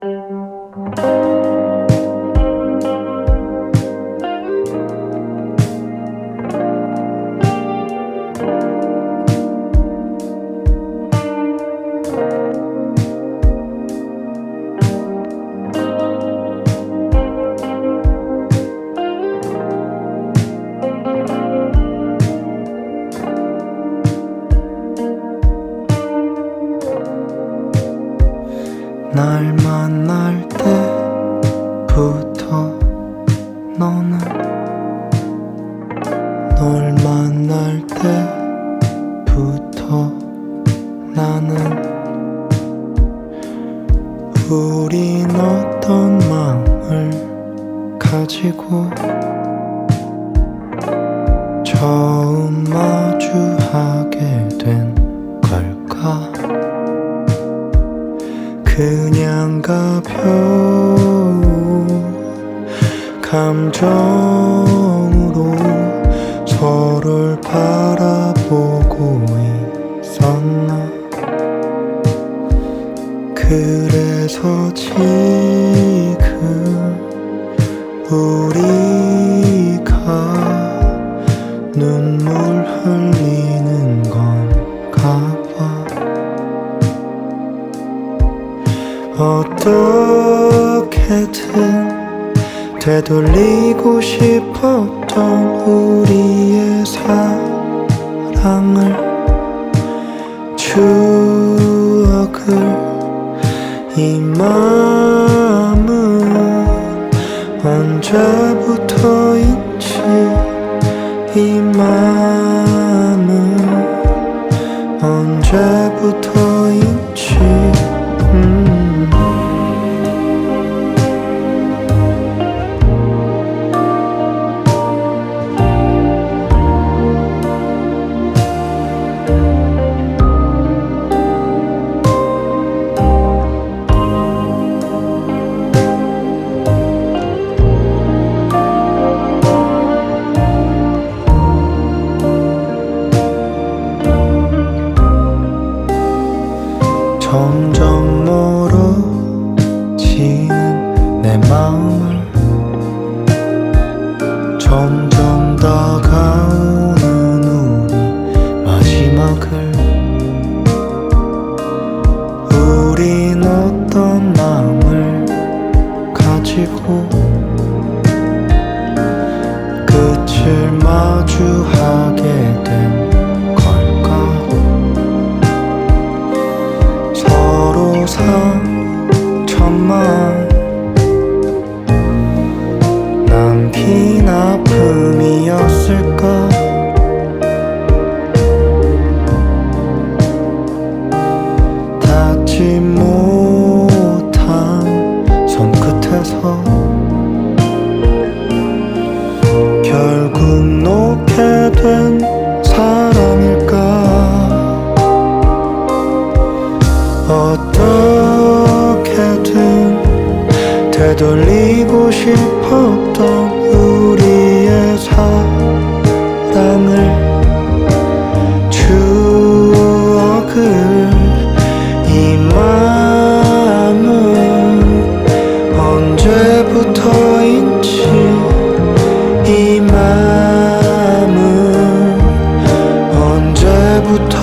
Thank um. you. 날 만날 때부터 너는 널 만날 때부터 나는 우린 어떤 마음을 가지고 처음 마주하게 그냥 가벼운 감정으로 서로를 바라보고 있었나? 그래서 지금 우리 어떻게든 되돌리고 싶었던 우리의 사랑을 추억을 이 마음은 언제부터인지? 이 마음은 언제부터 점점 멀어지는 내 마음을 점점 다가오는 우리 마지막을 우린 어떤 마음을 가지고 끝을 마주하 상처만 남긴 아픔이었을까? 닿지 못한 손끝에서 결국 놓게 된 사람 되돌리고 싶었던 우리의 사랑을 추억을 이 마음은 언제부터인지 이 마음은 언제부터인지